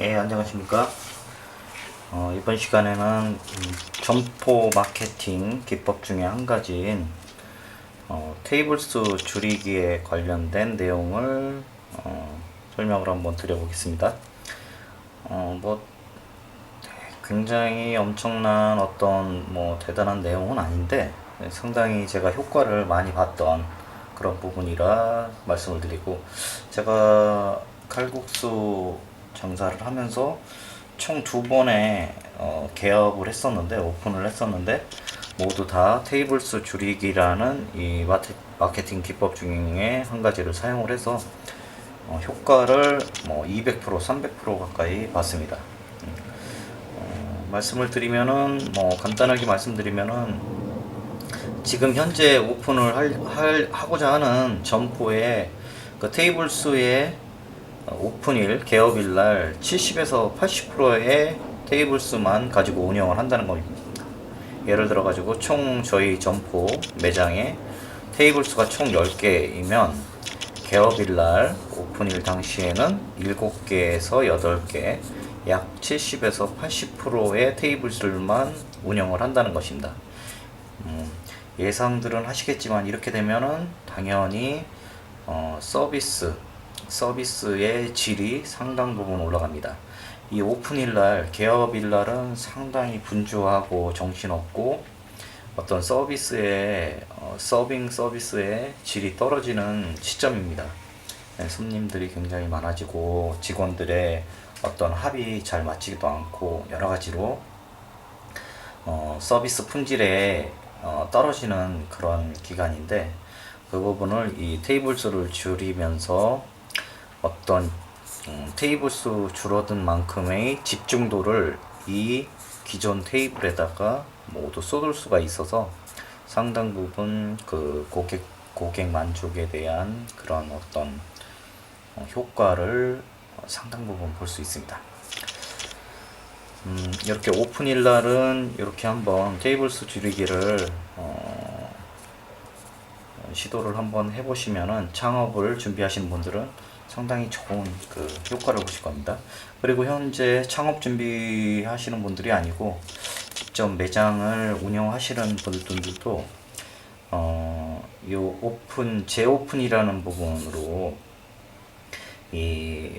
예, 안녕하십니까. 어, 이번 시간에는 음, 점포 마케팅 기법 중에 한 가지인 어, 테이블 수 줄이기에 관련된 내용을 어, 설명을 한번 드려보겠습니다. 어, 뭐 굉장히 엄청난 어떤 뭐 대단한 내용은 아닌데 상당히 제가 효과를 많이 봤던 그런 부분이라 말씀을 드리고 제가 칼국수 장사를 하면서 총 두 번의 어, 개업을 했었는데 오픈을 했었는데 모두 다 테이블 수 줄이기라는 이 마케, 마케팅 기법 중에 한 가지를 사용을 해서 어, 효과를 뭐 200% 300% 가까이 봤습니다. 어, 말씀을 드리면은 뭐 간단하게 말씀드리면은 지금 현재 오픈을 할, 할 하고자 하는 점포의 그 테이블 수의 어, 오픈일 개업일 날 70에서 80%의 테이블 수만 가지고 운영을 한다는 겁니다. 예를 들어 가지고 총 저희 점포 매장에 테이블 수가 총 10개이면 개업일 날 오픈일 당시에는 7개에서 8개 약 70에서 80%의 테이블 수만 운영을 한다는 것입니다. 음, 예상들은 하시겠지만 이렇게 되면은 당연히 어, 서비스 서비스의 질이 상당 부분 올라갑니다. 이 오픈일 날, 개업일 날은 상당히 분주하고 정신없고 어떤 서비스의 어, 서빙 서비스의 질이 떨어지는 시점입니다. 네, 손님들이 굉장히 많아지고 직원들의 어떤 합이 잘 맞지도 않고 여러 가지로 어, 서비스 품질에 어, 떨어지는 그런 기간인데 그 부분을 이 테이블 수를 줄이면서 어떤 음, 테이블 수 줄어든 만큼의 집중도를 이 기존 테이블에다가 모두 쏟을 수가 있어서 상당 부분 그 고객 고객 만족에 대한 그런 어떤 어, 효과를 상당 부분 볼 수 있습니다. 음, 이렇게 오픈일 날은 이렇게 한번 테이블 수 줄이기를 어, 시도를 한번 해보시면은 창업을 준비하시는 분들은 상당히 좋은 그 효과를 보실 겁니다. 그리고 현재 창업 준비하시는 분들이 아니고 직접 매장을 운영하시는 분들도 어, 요 오픈 재오픈이라는 부분으로 이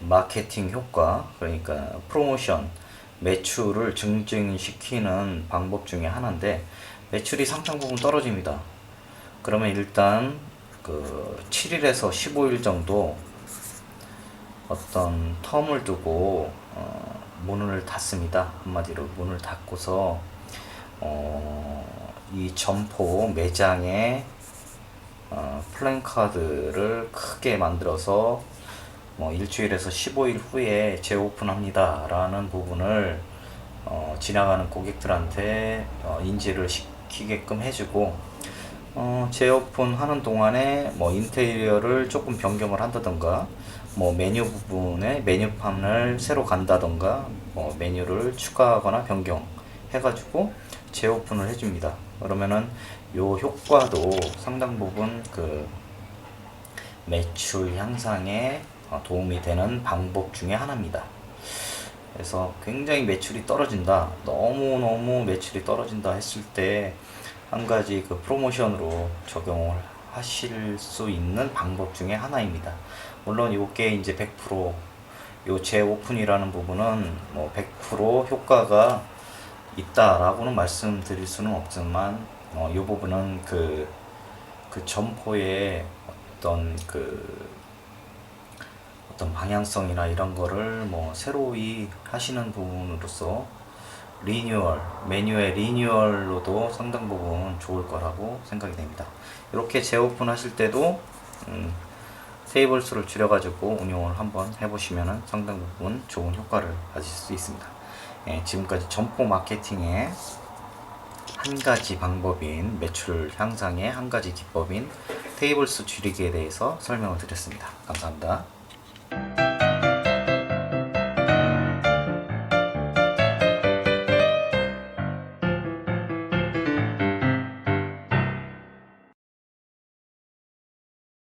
마케팅 효과 그러니까 프로모션 매출을 증진시키는 방법 중에 하나인데 매출이 상당 부분 떨어집니다. 그러면 일단 그 7일에서 15일 정도 어떤 텀을 두고 어, 문을 닫습니다. 한마디로 문을 닫고서 어, 이 점포 매장에 어, 플랜카드를 크게 만들어서 뭐 일주일에서 15일 후에 재오픈합니다 라는 부분을 어, 지나가는 고객들한테 어, 인지를 시키게끔 해주고 어, 재오픈 하는 동안에 뭐 인테리어를 조금 변경을 한다던가 뭐 메뉴 부분에 메뉴판을 새로 간다던가 뭐 메뉴를 추가하거나 변경 해가지고 재오픈을 해줍니다 그러면은 요 효과도 상당 부분 그 매출 향상에 어, 도움이 되는 방법 중에 하나입니다. 그래서 굉장히 매출이 떨어진다. 너무너무 매출이 떨어진다 했을 때 한 가지 그 프로모션으로 적용을 하실 수 있는 방법 중에 하나입니다. 물론 이게 이제 100%요 재오픈이라는 부분은 뭐 100% 효과가 있다라고는 말씀드릴 수는 없지만 어, 이 부분은 그, 그 점포의 어떤 그 어떤 방향성이나 이런 거를 뭐 새로이 하시는 부분으로서 리뉴얼, 메뉴의 리뉴얼로도 상당 부분 좋을 거라고 생각이 됩니다. 이렇게 재오픈 하실 때도 음, 테이블 수를 줄여가지고 운영을 한번 해보시면 상당 부분 좋은 효과를 가질 수 있습니다. 예, 지금까지 점포 마케팅의 한 가지 방법인 매출 향상의 한 가지 기법인 테이블 수 줄이기에 대해서 설명을 드렸습니다. 감사합니다.